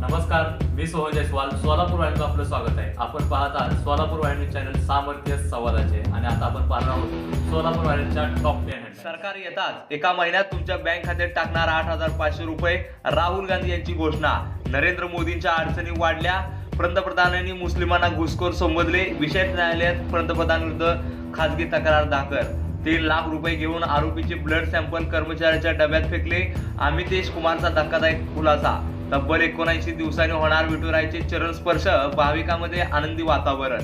नमस्कार मी सोहन जयस्वाल सोलापूर वाहिनीचं आपलं स्वागत आहे. आपण पाहत आहात सोलापूर वाहिनी चॅनल सामर्थ्य संवादाचे आणि आता आपण पाहणार आहोत सोलापूर वाहिनीच्या टॉप टेन सरकार येताच एका महिन्यात तुमच्या बँक खात्यात टाकणार आठ हजार पाचशे रुपये. राहुल गांधी यांची घोषणा. नरेंद्र मोदींच्या अडचणी वाढल्या. पंतप्रधानांनी मुस्लिमांना घुसखोर संबोधले. विशेष न्यायालयात पंतप्रधानांविरुद्ध खासगी तक्रार दाखल. तीन लाख रुपये घेऊन आरोपीचे ब्लड सॅम्पल कर्मचाऱ्याच्या डब्यात फेकले. अमितेश कुमारचा धक्कादायक खुलासा. तब्बल एकोणऐंशी दिवसांनी होणार विठुरायचे चरण स्पर्श भाविकांमध्ये आनंदी वातावरण.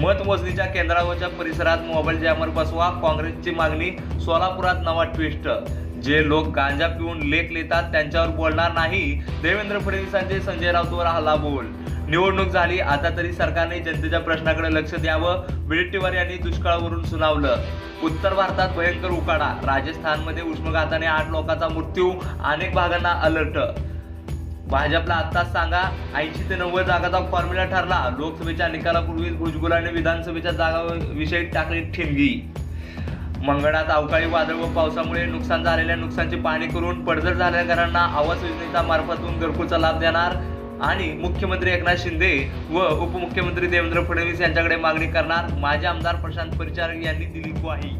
मतमोजणीच्या केंद्रावरच्या परिसरात मोबाईल जॅमर बसवा काँग्रेसची मागणी सोलापुरात नवा ट्विस्ट जे लोक गांजा पिऊन लेख लिहितात त्यांच्यावर बोलणार नाही. देवेंद्र फडणवीसांचे संजय राऊतवर हल्ला बोल. निवडणूक झाली आता तरी सरकारने जनतेच्या प्रश्नाकडे लक्ष द्यावं वडेट्टीवार यांनी दुष्काळावरून सुनावलं. उत्तर भारतात भयंकर उकाडा राजस्थानमध्ये उष्माघाताने आठ लोकांचा मृत्यू अनेक भागांना अलर्ट. भाजपला आत्ताच सांगा ऐंशी ते नव्वद जागाचा फॉर्म्युला ठरला. लोकसभेच्या निकालापूर्वीच भुजबुलाने विधानसभेच्या जागाविषयी टाकली ठिणगी. मंगळात अवकाळी वादळ व पावसामुळे नुकसान झालेल्या नुकसानची पाहणी करून पडझड झालेल्या घरांना आवास योजनेच्या मार्फतून घरकुलचा लाभ देणार आणि मुख्यमंत्री एकनाथ शिंदे व उपमुख्यमंत्री देवेंद्र फडणवीस यांच्याकडे मागणी करणार. माजी आमदार प्रशांत परिचारक यांनी दिली ग्वाही.